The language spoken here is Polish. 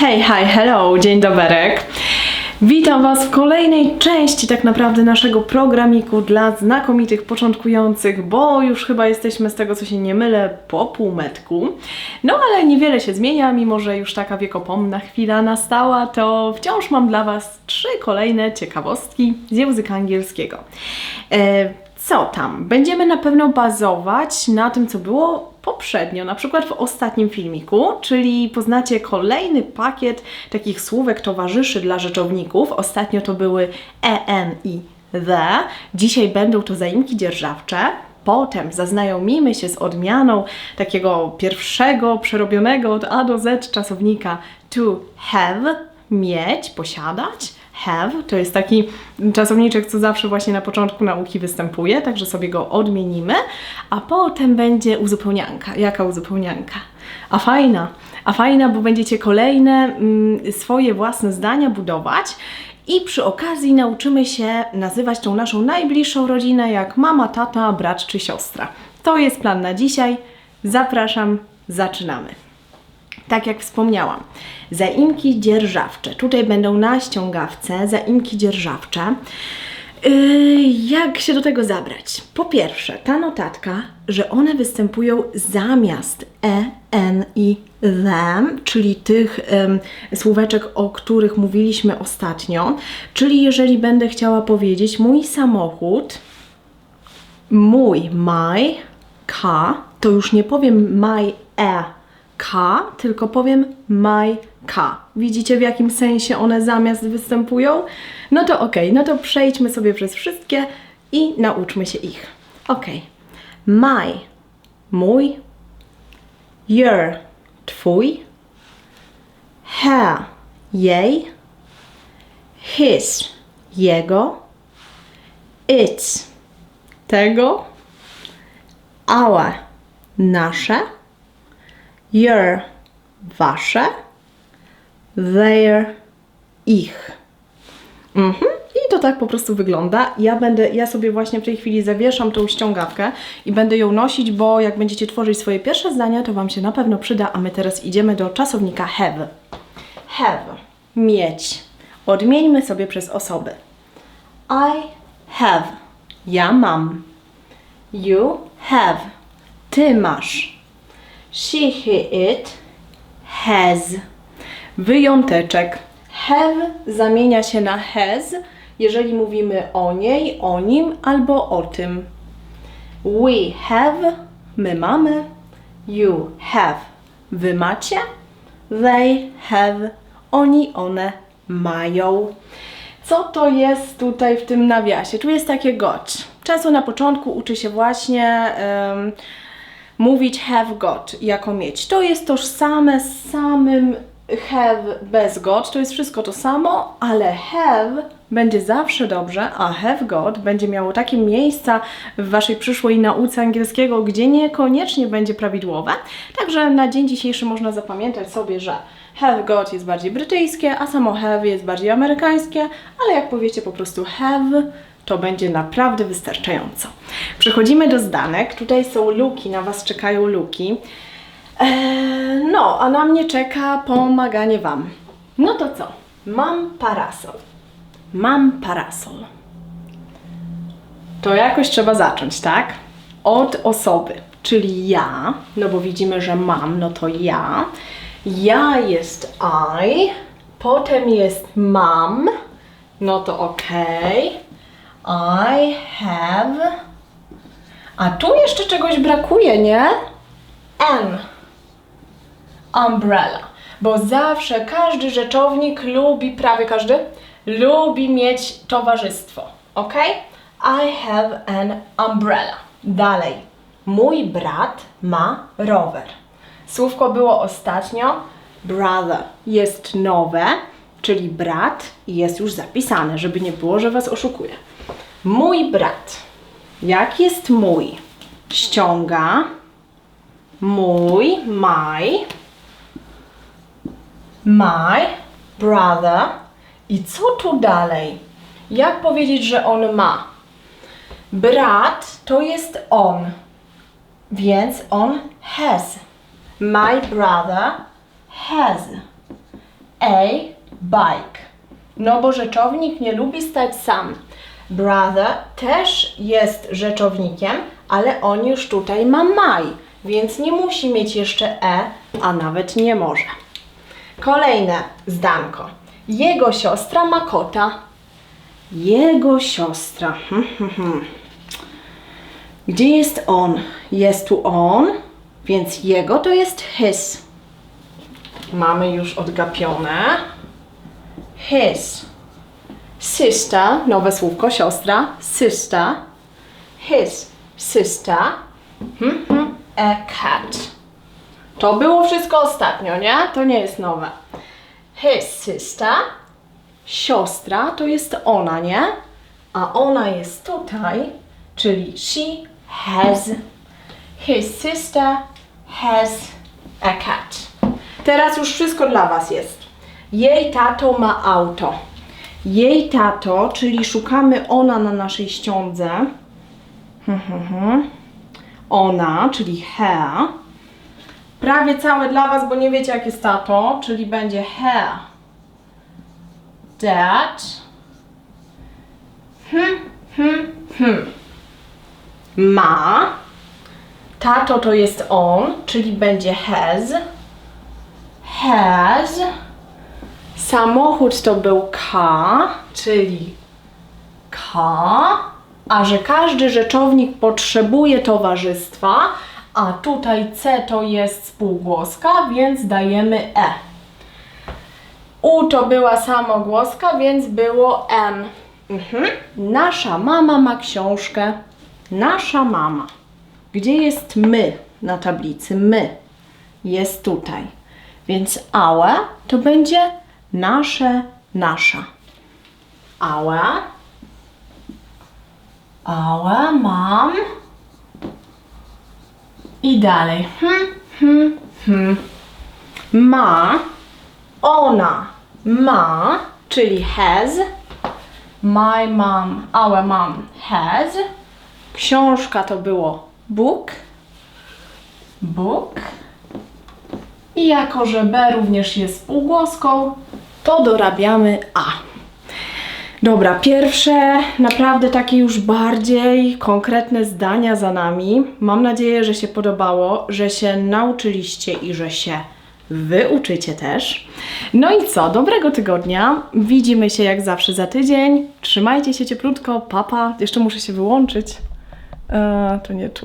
Hej, hi, hello, dzień doberek. Witam Was w kolejnej części tak naprawdę naszego programiku dla znakomitych początkujących, bo już chyba jesteśmy z tego co się nie mylę po półmetku. No ale niewiele się zmienia, mimo że już taka wiekopomna chwila nastała, to wciąż mam dla Was trzy kolejne ciekawostki z języka angielskiego. E, co tam? Będziemy na pewno bazować na tym, co było poprzednio, na przykład w ostatnim filmiku, czyli poznacie kolejny pakiet takich słówek towarzyszy dla rzeczowników. Ostatnio to były en i the. Dzisiaj będą to zaimki dzierżawcze. Potem zaznajomimy się z odmianą takiego pierwszego, przerobionego od A do Z czasownika to have, mieć, posiadać have. To jest taki czasowniczek, co zawsze właśnie na początku nauki występuje, także sobie go odmienimy, a potem będzie uzupełnianka. Jaka uzupełnianka? A fajna, a fajna, bo będziecie kolejne mm, swoje własne zdania budować. I przy okazji nauczymy się nazywać tą naszą najbliższą rodzinę jak mama, tata, brat czy siostra. To jest plan na dzisiaj. Zapraszam, zaczynamy. Tak jak wspomniałam, zaimki dzierżawcze. Tutaj będą na ściągawce zaimki dzierżawcze. Yy, jak się do tego zabrać? Po pierwsze, ta notatka, że one występują zamiast e, n i them, czyli tych em, słóweczek, o których mówiliśmy ostatnio. Czyli jeżeli będę chciała powiedzieć mój samochód, mój, my, car, to już nie powiem my e car, tylko powiem my car. Widzicie w jakim sensie one zamiast występują? No to ok, no to przejdźmy sobie przez wszystkie i nauczmy się ich. Ok. My, mój, your, twój, her, jej, his, jego, its, tego, our, nasze, your, wasze, their, ich. Mhm. I to tak po prostu wygląda. Ja będę, ja sobie właśnie w tej chwili zawieszam tą ściągawkę i będę ją nosić, bo jak będziecie tworzyć swoje pierwsze zdania, to Wam się na pewno przyda, a my teraz idziemy do czasownika have. Have. Mieć. Odmieńmy sobie przez osoby. I have. Ja mam. You have. Ty masz. She, he, it has. Wyjąteczek. Have zamienia się na has, jeżeli mówimy o niej, o nim albo o tym. We have, my mamy. You have, wy macie. They have, oni, one mają. Co to jest tutaj w tym nawiasie? Tu jest takie got. Często na początku uczy się właśnie em, mówić have got jako mieć. To jest tożsame z samym have bez got. To jest wszystko to samo, ale have będzie zawsze dobrze, a have got będzie miało takie miejsca w Waszej przyszłej nauce angielskiego, gdzie niekoniecznie będzie prawidłowe. Także na dzień dzisiejszy można zapamiętać sobie, że have got jest bardziej brytyjskie, a samo have jest bardziej amerykańskie, ale jak powiecie po prostu have, to będzie naprawdę wystarczająco. Przechodzimy do zdanek. Tutaj są luki, na Was czekają luki. Eee, no, a na mnie czeka pomaganie Wam. No to co? Mam parasol. Mam parasol. To jakoś trzeba zacząć, tak? Od osoby, czyli ja, no bo widzimy, że mam, no to ja. Ja jest I, potem jest mam, no to ok. I have. A tu jeszcze czegoś brakuje, nie? N. Umbrella. Bo zawsze każdy rzeczownik lubi, prawie każdy, lubi mieć towarzystwo. Ok? I have an umbrella. Dalej. Mój brat ma rower. Słówko było ostatnio brother. Jest nowe, czyli brat jest już zapisane, żeby nie było, że Was oszukuję. Mój brat. Jak jest mój? Ściąga. Mój, my. My brother. I co tu dalej? Jak powiedzieć, że on ma? Brat to jest on, więc on has. My brother has. a bike. No bo rzeczownik nie lubi stać sam. Brother też jest rzeczownikiem, ale on już tutaj ma my, więc nie musi mieć jeszcze e, a nawet nie może. Kolejne zdanko. Jego siostra ma kota. Jego siostra. Hmm, hmm, hmm. Gdzie jest on? Jest tu on, więc jego to jest his. Mamy już odgapione. His. Sister, nowe słówko, siostra. Sister. His sister. Hmm. A cat. To było wszystko ostatnio, nie? To nie jest nowe. His sister. Siostra to jest ona, nie? A ona jest tutaj, czyli she has. His sister has a cat. Teraz już wszystko dla Was jest. Jej tato ma auto. Jej tato, czyli szukamy ona na naszej ściądze. Ona, czyli her. Prawie całe dla Was, bo nie wiecie jak jest tato, czyli będzie her. Dad. Hmm, hmm, hmm. Ma. Tato to jest on, czyli będzie has. Has. Samochód to był car, czyli car. A że każdy rzeczownik potrzebuje towarzystwa, a tutaj C to jest spółgłoska, więc dajemy E. U to była samogłoska, więc było M. Mhm. Nasza mama ma książkę. Nasza mama. Gdzie jest my na tablicy? My. Jest tutaj. Więc our to będzie nasze, nasza. Our. Our mom. I dalej. Hmm, hmm, hmm. Ma. Ona ma, czyli has. My mom, our mom has. Książka to było book. Book. I jako, że B również jest spółgłoską, to dorabiamy A. Dobra, pierwsze naprawdę takie już bardziej konkretne zdania za nami. Mam nadzieję, że się podobało, że się nauczyliście i że się wyuczycie też. No i co? Dobrego tygodnia. Widzimy się jak zawsze za tydzień. Trzymajcie się cieplutko. Papa. Jeszcze muszę się wyłączyć. Eee, to nie tu.